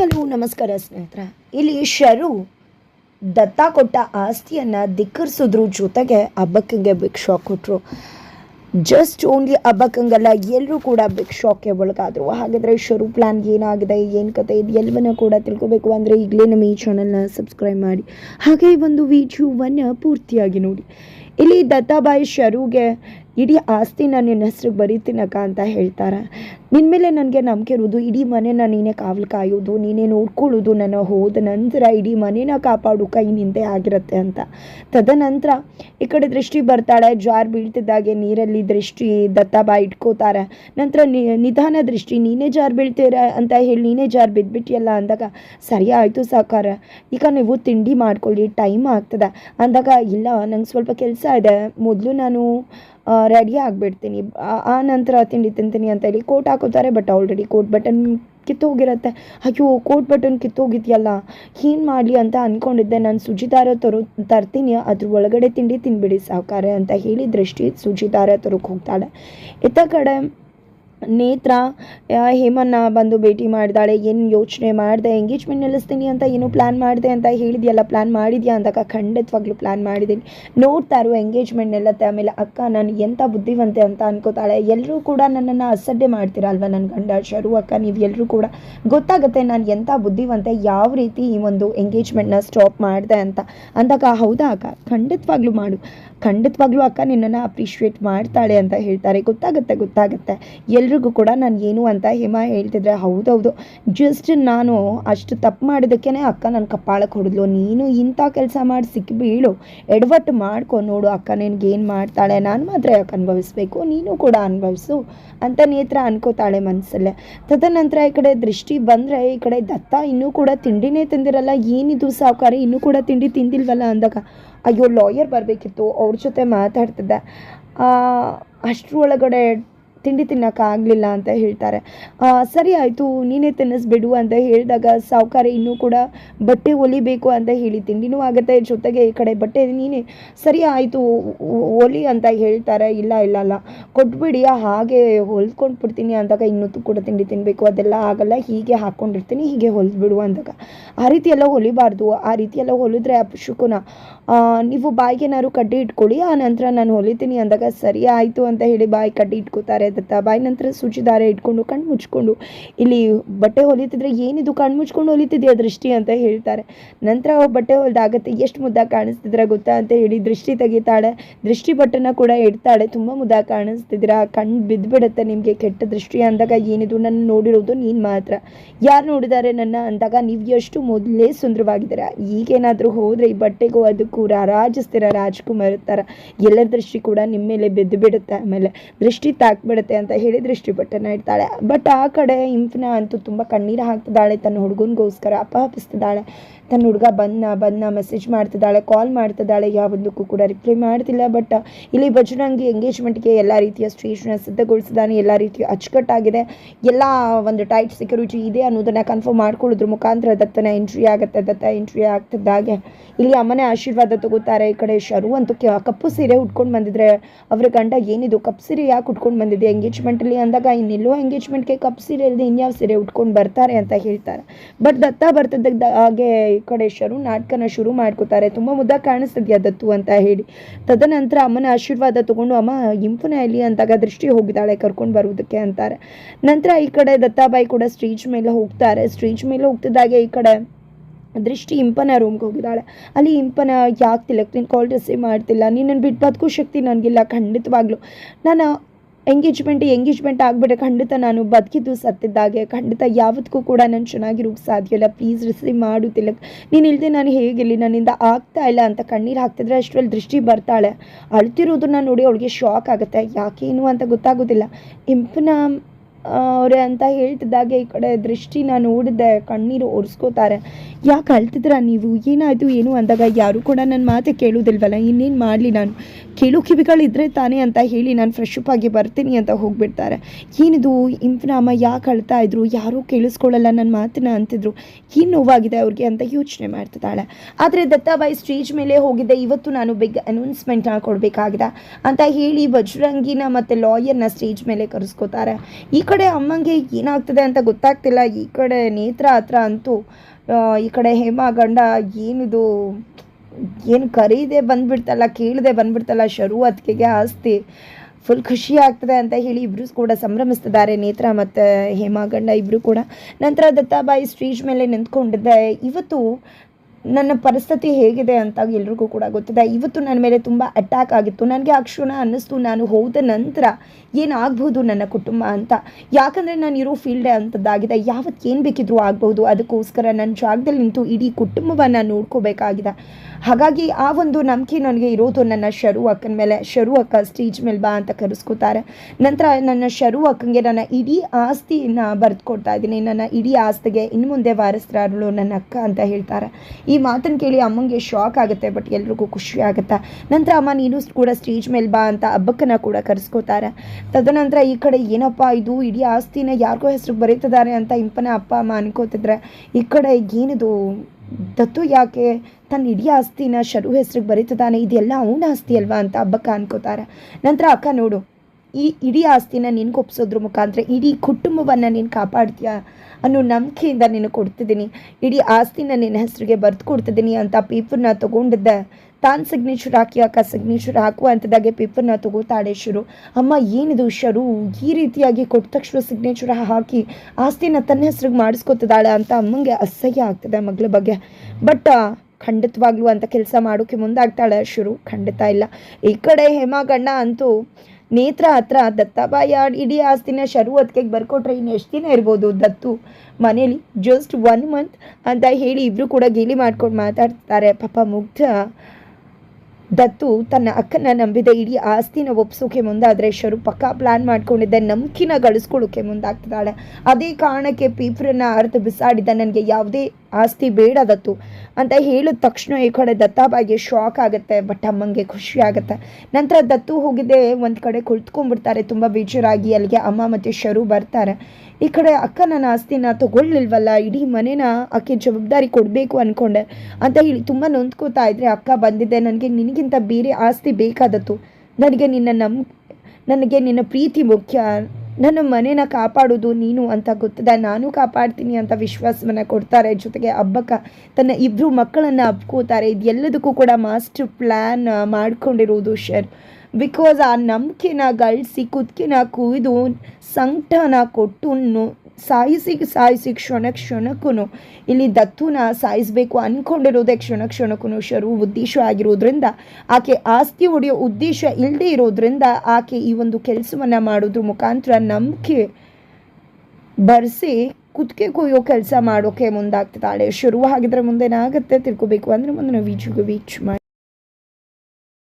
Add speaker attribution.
Speaker 1: ಎಲ್ಲರಿಗೂ ನಮಸ್ಕಾರ ಸ್ನೇಹಿತರೆ. ಇಲ್ಲಿ ಶರು ದತ್ತ ಕೊಟ್ಟ ಆಸ್ತಿಯನ್ನು ಧಿಕ್ಕರಿಸಿದ್ರು ಜೊತೆಗೆ ಅಬ್ಬಕ್ಕಂಗೆ ಬಿಗ್ ಶಾಕ್ ಕೊಟ್ಟರು ಜಸ್ಟ್ ಓನ್ಲಿ ಅಬ್ಬಕ್ಕಂಗಲ್ಲ ಎಲ್ಲರೂ ಕೂಡ ಬಿಗ್ ಶಾಕ್ಗೆ ಒಳಗಾದರು. ಹಾಗಾದರೆ ಶರು ಪ್ಲ್ಯಾನ್ ಏನಾಗಿದೆ, ಏನು ಕತೆ ಇದು, ಎಲ್ಲವನ್ನ ಕೂಡ ತಿಳ್ಕೊಬೇಕು ಅಂದರೆ ಈಗಲೇ ನಮ್ಮ ಈ ಚಾನಲ್ನ ಸಬ್ಸ್ಕ್ರೈಬ್ ಮಾಡಿ. ಹಾಗೆ ಈ ಒಂದು ವಿಡಿಯೋವನ್ನು ಪೂರ್ತಿಯಾಗಿ ನೋಡಿ. ಇಲ್ಲಿ ದತ್ತಾಬಾಯಿ ಶರುಗೆ ಇಡೀ ಆಸ್ತಿನ ನಿನ್ನ ಹೆಸ್ರಿಗೆ ಬರೀತೀನಕ್ಕ ಅಂತ ಹೇಳ್ತಾರೆ. ನಿನ್ನ ಮೇಲೆ ನನಗೆ ನಂಬಿಕೆ ಇರೋದು ಇಡೀ ಮನೆನ ನೀನೇ ಕಾವಲು ಕಾಯೋದು, ನೀನೇ ನೋಡ್ಕೊಳ್ಳೋದು, ನನ್ನ ಹೋದ ನಂತರ ಇಡೀ ಮನೆನ ಕಾಪಾಡು, ಕೈ ನಿಂದೆ ಆಗಿರುತ್ತೆ ಅಂತ. ತದನಂತರ ಈ ಕಡೆ ದೃಷ್ಟಿ ಬರ್ತಾಳೆ ಜಾರ್ ಬೀಳ್ತಿದ್ದಾಗೆ ನೀರಲ್ಲಿ ದೃಷ್ಟಿ ದತ್ತಾಬಾಯಿ ಇಟ್ಕೋತಾರೆ. ನಂತರ ನಿಧಾನ ದೃಷ್ಟಿ, ನೀನೇ ಜಾರ್ ಬೀಳ್ತೀರ ಅಂತ ಹೇಳಿ ನೀನೇ ಜಾರ್ ಬಿದ್ದುಬಿಟ್ಟಿಯಲ್ಲ ಅಂದಾಗ, ಸರಿ ಆಯಿತು ಸಾಕಾರ, ಈಗ ನೀವು ತಿಂಡಿ ಮಾಡ್ಕೊಳ್ಳಿ, ಟೈಮ್ ಆಗ್ತದೆ. ಅಂದಾಗ, ಇಲ್ಲ, ನಂಗೆ ಸ್ವಲ್ಪ ಕೆಲಸ ಇದೆ, ಮೊದಲು ನಾನು ರೆಡಿ ಆಗಿಬಿಡ್ತೀನಿ ಆ ನಂತರ ತಿಂಡಿ ತಿಂತೀನಿ ಅಂತ ಹೇಳಿ ಕೋಟ್ ಹಾಕೋತಾರೆ ಬಟ್ ಆಲ್ರೆಡಿ ಕೋಟ್ ಬಟನ್ ಕಿತ್ತೋಗಿರುತ್ತೆ. ಅಯ್ಯೋ ಕೋಟ್ ಬಟನ್ ಕಿತ್ತೋಗಿದೆಯಲ್ಲ? ಏನು ಮಾಡಲಿ ಅಂತ ಅಂದ್ಕೊಂಡಿದ್ದೆ ನಾನು ಸುಜಿದಾರ ತರೋ, ತರ್ತೀನಿ. ಅದ್ರ ಒಳಗಡೆ ತಿಂಡಿ ತಿನ್ಬಿಡಿ ಸಾವುಕಾರೆ ಅಂತ ಹೇಳಿ ದೃಷ್ಟಿ ಸುಜಿದಾರ ತರೋಕೆ ಹೋಗ್ತಾಳೆ. ಇತ್ತ ಕಡೆ ನೇತ್ರ ಹೇಮನ್ನ ಬಂದು ಭೇಟಿ ಮಾಡಿದಾಳೆ. ಏನು ಯೋಚನೆ ಮಾಡಿದೆ? ಎಂಗೇಜ್ಮೆಂಟ್ ನಿಲ್ಲಿಸ್ತೀನಿ ಅಂತ ಏನು ಪ್ಲ್ಯಾನ್ ಮಾಡಿದೆ ಅಂತ ಹೇಳಿದೆಯಲ್ಲ ಪ್ಲ್ಯಾನ್ ಮಾಡಿದ್ಯಾ ಅಂತಕ್ಕ ಖಂಡಿತವಾಗ್ಲೂ ಪ್ಲ್ಯಾನ್ ಮಾಡಿದ್ದೀನಿ. ನೋಡ್ತಾ ಇರೋ ಎಂಗೇಜ್ಮೆಂಟ್ ನಿಲ್ಲತ್ತೆ. ಆಮೇಲೆ ಅಕ್ಕ ನಾನು ಎಂಥ ಬುದ್ಧಿವಂತೆ ಅಂತ ಅನ್ಕೋತಾಳೆ. ಎಲ್ಲರೂ ಕೂಡ ನನ್ನನ್ನು ಅಸಡ್ಡೆ ಮಾಡ್ತೀರಲ್ವ ನನ್ನ ಗಂಡ ಶರು, ಅಕ್ಕ? ನೀವು ಎಲ್ಲರೂ ಕೂಡ ಗೊತ್ತಾಗುತ್ತೆ ನಾನು ಎಂಥ ಬುದ್ಧಿವಂತೆ, ಯಾವ ರೀತಿ ಈ ಒಂದು ಎಂಗೇಜ್ಮೆಂಟ್ನ ಸ್ಟಾಪ್ ಮಾಡಿದೆ ಅಂತ. ಅಂದಾಗ, ಹೌದಾ ಅಕ್ಕ? ಖಂಡಿತವಾಗ್ಲೂ ಮಾಡು. ಖಂಡಿತವಾಗ್ಲೂ ಅಕ್ಕ ನಿನ್ನನ್ನು ಅಪ್ರಿಷಿಯೇಟ್ ಮಾಡ್ತಾಳೆ ಅಂತ ಹೇಳ್ತಾರೆ. ಗೊತ್ತಾಗುತ್ತೆ ಗೊತ್ತಾಗುತ್ತೆ. ಎಲ್ರಿಗೂ ಕೂಡ ನಾನು ಏನು ಅಂತ ಹೇಮ ಹೇಳ್ತಿದ್ರೆ, ಹೌದೌದು. ಜಸ್ಟ್ ನಾನು ಅಷ್ಟು ತಪ್ಪು ಮಾಡಿದ್ದಕ್ಕೇ ಅಕ್ಕ ನನ್ನ ಕಪ್ಪಾಳಕ್ಕೆ ಹೊಡೆದ್ಲು. ನೀನು ಇಂಥ ಕೆಲಸ ಮಾಡಿ ಸಿಕ್ಕಿಬೀಳು ಎಡವಟ್ಟು ಮಾಡ್ಕೊ ನೋಡು ಅಕ್ಕ ನಿನ್ಗೇನು ಮಾಡ್ತಾಳೆ. ನಾನು ಮಾತ್ರ ಯಾಕೆ ಅನುಭವಿಸ್ಬೇಕು? ನೀನು ಕೂಡ ಅನುಭವಿಸು ಅಂತ ನೇತ್ರ ಅನ್ಕೋತಾಳೆ ಮನಸ್ಸಲ್ಲೇ ತದನಂತರ ಈ ಕಡೆ ದೃಷ್ಟಿ ಬಂದರೆ ಈ ಕಡೆ ದತ್ತ ಇನ್ನೂ ಕೂಡ ತಿಂಡಿನೇ ತಿಂದಿರಲ್ಲ. ಏನಿದು ಸಾವುಕಾರ? ಇನ್ನೂ ಕೂಡ ತಿಂಡಿ ತಿಂದಿಲ್ವಲ್ಲ ಅಂದಾಗ, ಅಯ್ಯೋ ಲಾಯರ್ ಬರಬೇಕಿತ್ತು. ಅವ್ರ ಜೊತೆ ಮಾತಾಡ್ತಿದ್ದೆ. ಅಷ್ಟರೊಳಗಡೆ ತಿಂಡಿ ತಿನ್ನೋಕ್ಕಾಗಲಿಲ್ಲ ಅಂತ ಹೇಳ್ತಾರೆ. ಸರಿ ಆಯಿತು, ನೀನೇ ತಿನ್ನಿಸ್ಬಿಡು ಅಂತ ಹೇಳಿದಾಗ ಸಾವುಕಾರ ಇನ್ನೂ ಕೂಡ ಬಟ್ಟೆ ಹೊಲಿಬೇಕು ಅಂತ ಹೇಳಿ ತಿಂಡಿನೂ ಆಗುತ್ತೆ, ಜೊತೆಗೆ ಈ ಕಡೆ ಬಟ್ಟೆ ನೀನೇ ಸರಿ ಆಯಿತು ಹೊಲಿ ಅಂತ ಹೇಳ್ತಾರೆ. ಇಲ್ಲ ಇಲ್ಲ ಅಲ್ಲ ಕೊಟ್ಬಿಡಿ, ಹಾಗೆ ಹೊಲ್ಕೊಂಡು ಬಿಡ್ತೀನಿ ಅಂದಾಗ ಇನ್ನೂ ಕೂಡ ತಿಂಡಿ ತಿನ್ನಬೇಕು ಅದೆಲ್ಲ ಆಗಲ್ಲ, ಹೀಗೆ ಹಾಕ್ಕೊಂಡಿರ್ತೀನಿ ಹೀಗೆ ಹೊಲಿದ್ಬಿಡು ಅಂದಾಗ. ಆ ರೀತಿ ಎಲ್ಲ ಹೊಲಿಬಾರ್ದು, ಆ ರೀತಿ ಎಲ್ಲ ಹೊಲಿದ್ರೆ ಅಪಶುಕುನ ನೀವು ಬಾಯಿಗೆ ಏನಾದ್ರು ಕಡ್ಡಿ ಇಟ್ಕೊಳ್ಳಿ, ಆ ನಂತರ ನಾನು ಹೊಲಿತೀನಿ ಅಂದಾಗ ಸರಿ ಆಯಿತು ಅಂತ ಹೇಳಿ ಬಾಯಿ ಕಡ್ಡಿ ಇಟ್ಕೋತಾರೆ. ದತ್ತ ಬಾಯಿ ನಂತರ ಸುಚಿ ದಾರ ಇಟ್ಕೊಂಡು, ಕಣ್ಣು ಮುಚ್ಕೊಂಡು, ಇಲ್ಲಿ ಬಟ್ಟೆ ಹೊಲಿತಿದ್ರೆ ಏನಿದು? ಕಣ್ಣು ಮುಚ್ಕೊಂಡು ಹೊಲಿತಿದೆಯಾ ದೃಷ್ಟಿ ಅಂತ ಹೇಳ್ತಾರೆ. ನಂತರ ಬಟ್ಟೆ ಹೊಲ್ದಾಗತ್ತೆ. ಎಷ್ಟು ಮುದ್ದಾಗಿ ಕಾಣಿಸ್ತಿದ್ರ ಗೊತ್ತಾ ಅಂತ ಹೇಳಿ ದೃಷ್ಟಿ ತೆಗಿತಾಳೆ. ದೃಷ್ಟಿ ಬಟ್ಟನ ಕೂಡ ಇಡ್ತಾಳೆ. ತುಂಬ ಮುದ್ದಾಗಿ ಕಾಣಿಸ್ತಿದ್ದೀರಾ? ಕಣ್ಣು ಬಿದ್ದ್ಬಿಡತ್ತೆ ನಿಮಗೆ ಕೆಟ್ಟ ದೃಷ್ಟಿ ಅಂದಾಗ ಏನಿದು? ನನ್ನ ನೋಡಿರೋದು ನೀನು ಮಾತ್ರ. ಯಾರು ನೋಡಿದ್ದಾರೆ ನನ್ನ ಅಂದಾಗ ನೀವು ಎಷ್ಟು ಮೊದಲೇ ಸುಂದರವಾಗಿದ್ದೀರಾ? ಈಗೇನಾದರೂ ಹೋದ್ರೆ ಈ ಬಟ್ಟೆಗೂ ಅದಕ್ಕೂ ರಾರಾಜಿಸ್ತೀರ ರಾಜ್ಕುಮಾರ್ ತರ ಎಲ್ಲರ ದೃಷ್ಟಿ ಕೂಡ ನಿಮ್ಮ ಮೇಲೆ ಬಿದ್ದು ಬಿಡುತ್ತೆ ಆಮೇಲೆ ದೃಷ್ಟಿ ತಾಕ್ಬಿಡುತ್ತೆ. ಅಂತ ಹೇಳಿ ದೃಷ್ಟಿ ಬಟ್ಟನ ಇಡ್ತಾಳೆ. ಬಟ್ ಆ ಕಡೆ ಇಂಫ್ನ ಅಂತೂ ತುಂಬ ಕಣ್ಣೀರು ಹಾಕ್ತಿದ್ದಾಳೆ. ತನ್ನ ಹುಡುಗನಿಗೋಸ್ಕರ ಅಪಹಪಿಸ್ತಿದ್ದಾಳೆ ತನ್ನ ಹುಡುಗ ಬಂದ ಬಂದ ಮೆಸೇಜ್ ಮಾಡ್ತಿದ್ದಾಳೆ ಕಾಲ್ ಮಾಡ್ತಿದ್ದಾಳೆ, ಯಾವೊಂದಕ್ಕೂ ಕೂಡ ರಿಪ್ಲೈ ಮಾಡ್ತಿಲ್ಲ ಬಟ್ ಇಲ್ಲಿ ಬಜರಂಗಿ ಎಂಗೇಜ್ಮೆಂಟ್ಗೆ ಎಲ್ಲ ರೀತಿಯ ಸ್ಟೇಜ್ನ ಸಿದ್ಧಗೊಳಿಸಿದಾನೆ ಎಲ್ಲ ರೀತಿಯ ಅಚ್ಚುಕಟ್ಟಾಗಿದೆ. ಎಲ್ಲ ಒಂದು ಟೈಟ್ ಸೆಕ್ಯೂರಿಟಿ ಇದೆ ಅನ್ನೋದನ್ನು ಕನ್ಫರ್ಮ್ ಮಾಡ್ಕೊಳ್ಳೋದ್ರ ಮುಖಾಂತರ ದತ್ತನ ಎಂಟ್ರಿ ಆಗುತ್ತೆ, ದತ್ತ ಎಂಟ್ರಿ ಆಗ್ತಿದ್ದಾಗೆ. ಇಲ್ಲಿ ಅಮ್ಮನೇ ಆಶೀರ್ವಾದ ತಗೋತಾರೆ, ಈ ಕಡೆ ಶರು ಅಂತೂ ಕಪ್ಪು ಸೀರೆ ಉಟ್ಕೊಂಡು ಬಂದಿದ್ರೆ ಅವ್ರ ಗಂಡ ಏನಿದು ಕಪ್ಪು ಸೀರೆ ಯಾಕೆ ಉಟ್ಕೊಂಡು ಬಂದಿದೆ ಎಂಗೇಜ್ಮೆಂಟಲ್ಲಿ ಅಂದಾಗ ಇನ್ನೆಲ್ಲೋ ಎಂಗೇಜ್ಮೆಂಟ್ಗೆ ಕಪ್ಪು ಸೀರೆ ಇಲ್ಲದೆ ಇನ್ಯಾವ ಸೀರೆ ಉಟ್ಕೊಂಡು ಬರ್ತಾರೆ ಅಂತ ಹೇಳ್ತಾರೆ. ಬಟ್ ದತ್ತ ಬರ್ತದ ಹಾಗೆ ಈ ಕಡೆ ಶರು ನಾಟಕನ ಶುರು ಮಾಡ್ಕೋತಾರೆ. ತುಂಬ ಮುದ್ದಾಗಿ ಕಾಣಿಸ್ತಿದ್ಯಾ ದತ್ತು ಅಂತ ಹೇಳಿ. ತದನಂತರ ಅಮ್ಮನ ಆಶೀರ್ವಾದ ತಗೊಂಡು ಅಮ್ಮ ಇಂಪುನ ಇಲ್ಲಿ ಅಂತಾಗ ದೃಷ್ಟಿ ಹೋಗಿದ್ದಾಳೆ ಕರ್ಕೊಂಡು ಬರುವುದಕ್ಕೆ ಅಂತಾರೆ. ನಂತರ ಈ ಕಡೆ ದತ್ತಾಬಾಯಿ ಕೂಡ ಸ್ಟೇಜ್ ಮೇಲೆ ಹೋಗ್ತಾರೆ. ಸ್ಟೇಜ್ ಮೇಲೆ ಹೋಗ್ತಿದ್ದಾಗೆ ಈ ಕಡೆ ದೃಷ್ಟಿ ಇಂಪನ ರೂಮ್ಗೆ ಹೋಗಿದ್ದಾಳೆ. ಅಲ್ಲಿ ಇಂಪನ ಯಾಕೆ ತಿಲಕ್, ನೀನು ಕಾಲ್ ರಿಸೀವ್ ಮಾಡ್ತಿಲ್ಲ ನೀನನ್ನು ಬಿಟ್ಟು ಬದುಕೋ ಶಕ್ತಿ ನನಗಿಲ್ಲ, ಖಂಡಿತವಾಗ್ಲೂ. ನಾನು ಎಂಗೇಜ್ಮೆಂಟ್ ಎಂಗೇಜ್ಮೆಂಟ್ ಆಗಿಬಿಟ್ಟೆ ಖಂಡಿತ ನಾನು ಬದುಕಿದ್ದು ಸತ್ತಿದ್ದಾಗೆ ಖಂಡಿತ ಯಾವತ್ತಿಗೂ ಕೂಡ ನಾನು ಚೆನ್ನಾಗಿರೋಕ್ಕೆ ಸಾಧ್ಯ ಇಲ್ಲ. ಪ್ಲೀಸ್ ರಿಸೀವ್ ಮಾಡು ತಿಲಕ್. ನೀನು ಇಲ್ಲದೆ ನಾನು ಹೇಗಿರಲಿ? ನನ್ನಿಂದ ಆಗ್ತಾ ಇಲ್ಲ ಅಂತ ಕಣ್ಣೀರು ಹಾಕ್ತಿದ್ರೆ ಅಷ್ಟರಲ್ಲಿ ದೃಷ್ಟಿ ಬರ್ತಾಳೆ. ಅಳ್ತಿರೋದನ್ನ ನೋಡಿ ಅವಳಿಗೆ ಶಾಕ್ ಆಗುತ್ತೆ. ಯಾಕೇನು ಅಂತ ಗೊತ್ತಾಗೋದಿಲ್ಲ. ಇಂಪನ ಅವರೇ ಅಂತ ಹೇಳ್ತಿದ್ದಾಗೆ ಈ ಕಡೆ ದೃಷ್ಟಿನ ನೋಡಿದೆ, ಕಣ್ಣೀರು ಒರೆಸ್ಕೋತಾರೆ. ಯಾಕೆ ಅಳ್ತಿದ್ರ ನೀವು? ಏನಾಯಿತು, ಏನು ಅಂದಾಗ ಯಾರು ಕೂಡ ನನ್ನ ಮಾತೆ ಕೇಳೋದಿಲ್ವಲ್ಲ, ಇನ್ನೇನು ಮಾಡಲಿ ನಾನು? ಕೇಳೋ ಕಿವಿಗಳಿದ್ರೆ ತಾನೇ ಅಂತ ಹೇಳಿ ನಾನು ಫ್ರೆಶ್ ಅಪ್ ಆಗಿ ಬರ್ತೀನಿ ಅಂತ ಹೋಗ್ಬಿಡ್ತಾರೆ. ಏನಿದು ಇಂಫ್ನಾಮ ಯಾಕೆ ಅಳ್ತಾ ಇದ್ರು? ಯಾರೂ ಕೇಳಿಸ್ಕೊಳ್ಳಲ್ಲ ನನ್ನ ಮಾತನ್ನ ಅಂತಿದ್ರು. ಏನು ನೋವಾಗಿದೆ ಅವ್ರಿಗೆ ಅಂತ ಯೋಚನೆ ಮಾಡ್ತಿದ್ದಾಳೆ. ಆದರೆ ದತ್ತಾಬಾಯಿ ಸ್ಟೇಜ್ ಮೇಲೆ ಹೋಗಿದ್ದೆ, ಇವತ್ತು ನಾನು ಬಿಗ್ ಅನೌನ್ಸ್ಮೆಂಟ್ನ ಕೊಡಬೇಕಾಗಿದೆ ಅಂತ ಹೇಳಿ, ಬಜರಂಗಿನ ಮತ್ತು ಲಾಯರ್ನ ಸ್ಟೇಜ್ ಮೇಲೆ ಕರೆಸ್ಕೋತಾರೆ. ಈ ಕಡೆ ಅಮ್ಮಂಗೆ ಏನಾಗ್ತದೆ ಅಂತ ಗೊತ್ತಾಗ್ತಿಲ್ಲ. ಈ ಕಡೆ ನೇತ್ರ ಹತ್ರ ಅಂತೂ ಈ ಕಡೆ ಹೇಮ ಗಂಡ ಏನಿದು, ಏನು ಕರೀದೆ ಬಂದ್ಬಿಡ್ತಲ್ಲ, ಕೇಳಿದೆ ಬಂದ್ಬಿಡ್ತಲ್ಲ, ಶರು ಅತ್ತಿಗೆಗೆ ಆಸ್ತಿ. ಫುಲ್ ಖುಷಿ ಆಗ್ತದೆ ಅಂತ ಹೇಳಿ ಇಬ್ಬರು ಕೂಡ ಸಂಭ್ರಮಿಸ್ತಿದ್ದಾರೆ, ನೇತ್ರ ಮತ್ತು ಹೇಮಾ ಗಂಡ ಇಬ್ಬರು ಕೂಡ. ನಂತರ ದತ್ತಾಬಾಯಿ ಸ್ಟೇಜ್ ಮೇಲೆ ನಿಂತ್ಕೊಂಡಿದ್ದೆ ಇವತ್ತು ನನ್ನ ಪರಿಸ್ಥಿತಿ ಹೇಗಿದೆ ಅಂತ ಎಲ್ರಿಗೂ ಕೂಡ ಗೊತ್ತಿದೆ. ಇವತ್ತು ನನ್ನ ಮೇಲೆ ತುಂಬ ಅಟ್ಯಾಕ್ ಆಗಿತ್ತು. ನನಗೆ ಆ ಕ್ಷಣ ಅನ್ನಿಸ್ತು, ನಾನು ಹೋದ ನಂತರ ಏನಾಗ್ಬೋದು ನನ್ನ ಕುಟುಂಬ ಅಂತ. ಯಾಕಂದರೆ ನಾನು ಇರೋ ಫೀಲ್ಡೇ ಅಂಥದ್ದಾಗಿದೆ ಯಾವತ್ತು ಏನು ಬೇಕಿದ್ರೂ ಆಗ್ಬೋದು. ಅದಕ್ಕೋಸ್ಕರ ನನ್ನ ಜಾಗದಲ್ಲಿ ನಿಂತು ಇಡೀ ಕುಟುಂಬವನ್ನು ನೋಡ್ಕೋಬೇಕಾಗಿದೆ. ಹಾಗಾಗಿ ಆ ಒಂದು ನಂಬಿಕೆ ನನಗೆ ಇರೋದು ನನ್ನ ಶರು ಅಕ್ಕನ ಮೇಲೆ. ಶರು ಅಕ್ಕ ಸ್ಟೇಜ್ ಮೇಲೆ ಬಾ ಅಂತ ಕರೆಸ್ಕೋತಾರೆ. ನಂತರ ನನ್ನ ಶರು ಅಕ್ಕಂಗೆ ನನ್ನ ಇಡೀ ಆಸ್ತಿಯನ್ನು ಬರೆದುಕೊಡ್ತಾ ಇದ್ದೀನಿ. ನನ್ನ ಇಡೀ ಆಸ್ತಿಗೆ ಇನ್ನು ಮುಂದೆ ವಾರಸ್ತಾರಳು ನನ್ನ ಅಕ್ಕ ಅಂತ ಹೇಳ್ತಾರೆ. ಈ ಮಾತನ್ನು ಕೇಳಿ ಅಮ್ಮಂಗೆ ಶಾಕ್ ಆಗುತ್ತೆ ಬಟ್ ಎಲ್ರಿಗೂ ಖುಷಿ ಆಗುತ್ತೆ. ನಂತರ ಅಮ್ಮ, ನೀನು ಕೂಡ ಸ್ಟೇಜ್ ಮೇಲೆ ಬಾ ಅಂತ ಹಬ್ಬಕ್ಕನ್ನ ಕೂಡ ಕರೆಸ್ಕೋತಾರೆ. ತದನಂತರ ಈ ಕಡೆ, ಏನಪ್ಪ ಇದು? ಇಡೀ ಆಸ್ತಿನ ಯಾರಿಗೋ ಹೆಸರು ಬರೀತಿದ್ದಾರೆ ಅಂತ ಇಂಪನ ಅಪ್ಪ, ಅಮ್ಮ ಅನ್ಕೋತಿದ್ರೆ, ಈ ಕಡೆ ಏನಿದು? ದತ್ತು ಯಾಕೆ? ತನ್ನ ಇಡೀ ಆಸ್ತಿನ ಶರು ಹೆಸ್ರಿಗೆ ಬರೀತಿದ್ದಾನೆ, ಇದೆಲ್ಲ ಅವನ ಆಸ್ತಿ ಅಲ್ವಾ? ಅಂತ ಹಬ್ಬಕ್ಕ ಅನ್ಕೋತಾರೆ. ನಂತರ ಅಕ್ಕ, ನೋಡು ಈ ಇಡೀ ಆಸ್ತಿನ ನಿನ್ಗೆ ಒಪ್ಸೋದ್ರ ಮುಖಾಂತರ, ಇಡೀ ಕುಟುಂಬವನ್ನು ನೀನು ಕಾಪಾಡ್ತೀಯ ಅನ್ನೋ ನಂಬಿಕೆಯಿಂದ ನೀನು ಕೊಡ್ತಿದ್ದೀನಿ. ಇಡೀ ಆಸ್ತಿನ ನಿನ್ನ ಹೆಸರಿಗೆ ಬರೆದು ಕೊಡ್ತಿದ್ದೀನಿ ಅಂತ ಪೇಪರ್ನ ತೊಗೊಂಡಿದ್ದೆ ತಾನು ಸಿಗ್ನೇಚರ್ ಹಾಕಿ, ಅಕ್ಕ ಸಿಗ್ನೇಚರ್ ಹಾಕುವಂಥದ್ದಾಗೆ ಪೇಪರ್ನ ತಗೋತಾಳೆ ಶುರು. ಅಮ್ಮ, ಏನಿದು ಶರು? ಈ ರೀತಿಯಾಗಿ ಕೊಟ್ಟ ತಕ್ಷಣ ಸಿಗ್ನೇಚರ್ ಹಾಕಿ ಆಸ್ತಿನ ತನ್ನ ಹೆಸ್ರಿಗೆ ಮಾಡಿಸ್ಕೊತಿದ್ದಾಳೆ ಅಂತ ಅಮ್ಮಂಗೆ ಅಸಹ್ಯ ಆಗ್ತದೆ ಮಗಳ ಬಗ್ಗೆ. ಬಟ್ ಖಂಡಿತವಾಗ್ಲೂ ಅಂತ ಕೆಲಸ ಮಾಡೋಕ್ಕೆ ಮುಂದಾಗ್ತಾಳೆ ಶುರು. ಖಂಡಿತ ಇಲ್ಲ. ಈ ಕಡೆ ಹೇಮಾ ಗಂಡ ಅಂತೂ ನೇತ್ರ ಹತ್ರ ದತ್ತಾಬಾಯಿ ಇಡೀ ಆಸ್ತಿನ ಶರು ಹೊತ್ತಿಗೆ ಬರ್ಕೊಟ್ರೆ ಇನ್ನು ಎಷ್ಟು ದಿನ ಇರ್ಬೋದು ದತ್ತು? ಮನೇಲಿ ಜಸ್ಟ್ ಒನ್ ಮಂತ್ ಅಂತ ಹೇಳಿ ಇಬ್ಬರು ಕೂಡ ಗೇಲಿ ಮಾಡ್ಕೊಂಡು ಮಾತಾಡ್ತಾರೆ. ಪಾಪ ಮುಗ್ಧ ದತ್ತು ತನ್ನ ಅಕ್ಕನ ನಂಬಿದ. ಇಡೀ ಆಸ್ತಿನ ಒಪ್ಸೋಕೆ ಮುಂದಾದರೆ ಶರು ಪಕ್ಕ ಪ್ಲ್ಯಾನ್ ಮಾಡ್ಕೊಂಡಿದ್ದೆ. ನಂಬಿಕೆನ ಗಳಿಸ್ಕೊಳ್ಳೋಕೆ ಮುಂದಾಗ್ತಿದ್ದಾಳೆ. ಅದೇ ಕಾರಣಕ್ಕೆ ಪೀಪ್ರನ್ನ ಅರ್ಥ ಬಿಸಾಡಿದ ನನಗೆ ಯಾವುದೇ ಆಸ್ತಿ ಬೇಡ ದತ್ತು ಅಂತ ಹೇಳಿದ ತಕ್ಷಣ ಈ ಕಡೆ ದತ್ತಾಬಾಯಿಗೆ ಶಾಕ್ ಆಗುತ್ತೆ ಬಟ್ ಅಮ್ಮಂಗೆ ಖುಷಿ ಆಗುತ್ತೆ. ನಂತರ ದತ್ತು ಹೋಗಿದ್ದೆ ಒಂದು ಕಡೆ ಕುಳಿತುಕೊಂಡ್ಬಿಡ್ತಾರೆ, ತುಂಬ ಬೇಜಾರಾಗಿ ಅಲ್ಲಿಗೆ ಅಮ್ಮ ಮತ್ತು ಶರು ಬರ್ತಾರೆ. ಈ ಕಡೆ ಅಕ್ಕ ನನ್ನ ಆಸ್ತಿನ ತಗೊಳ್ಳಿಲ್ವಲ್ಲ, ಇಡೀ ಮನೇನ ಆಕೆ ಜವಾಬ್ದಾರಿ ಕೊಡಬೇಕು ಅಂದ್ಕೊಂಡೆ ಅಂತ ಹೇಳಿ ತುಂಬ ನೊಂದ್ಕೋತಾ ಇದ್ರೆ, ಅಕ್ಕ ಬಂದಿದ್ದೆ, ನನಗೆ ನಿನಗಿಂತ ಬೇರೆ ಆಸ್ತಿ ಬೇಕಾದತ್ತು ನನಗೆ ನಿನ್ನ ನಮ್, ನನಗೆ ನಿನ್ನ ಪ್ರೀತಿ ಮುಖ್ಯ ನನ್ನ ಮನೇನ ಕಾಪಾಡೋದು ನೀನು ಅಂತ ಗೊತ್ತದ? ನಾನು ಕಾಪಾಡ್ತೀನಿ ಅಂತ ವಿಶ್ವಾಸವನ್ನು ಕೊಡ್ತಾರೆ. ಜೊತೆಗೆ ಹಬ್ಬಕ್ಕ ತನ್ನ ಇಬ್ಬರು ಮಕ್ಕಳನ್ನು ಅಪ್ಕೋತಾರೆ ಇದೆಲ್ಲದಕ್ಕೂ ಕೂಡ ಮಾಸ್ಟರ್ ಪ್ಲ್ಯಾನ್ ಮಾಡ್ಕೊಂಡಿರೋದು ಶರ್. ಬಿಕಾಸ್ ಆ ನಂಬಿಕೆನ ಗಳಿಸಿ ಕುತ್ತಿಗೆನ ಕುಯ್ದು, ಸಂಕಟನ ಕೊಟ್ಟು ಸಾಯಿಸಿ ಸಾಯಿಸಿ ಕ್ಷಣ ಕ್ಷಣಕ್ಕೂ ಇಲ್ಲಿ ದತ್ತುನ ಸಾಯಿಸಬೇಕು ಅಂದ್ಕೊಂಡಿರೋದೇ ಕ್ಷಣ ಕ್ಷಣಕ್ಕೂ ಶರು ಉದ್ದೇಶ ಆಗಿರೋದ್ರಿಂದ ಆಕೆ ಆಸ್ತಿ ಹೊಡೆಯೋ ಉದ್ದೇಶ ಇಲ್ಲದೆ ಇರೋದ್ರಿಂದ ಆಕೆ ಈ ಒಂದು ಕೆಲಸವನ್ನು ಮಾಡೋದ್ರ ಮುಖಾಂತರ ನಂಬಿಕೆ ಬರೆಸಿ ಕುತ್ಕೆ ಕೊಯ್ಯೋ ಕೆಲಸ ಮಾಡೋಕೆ ಮುಂದಾಗ್ತಿದ್ದಾಳೆ. ಶುರು ಹಾಗಿದ್ರೆ ಮುಂದೇನಾಗುತ್ತೆ ತಿಳ್ಕೊಬೇಕು. ಅಂದರೆ ಮುಂದೆ ನಾವು ಬೀಚ್ ಮಾಡಿ.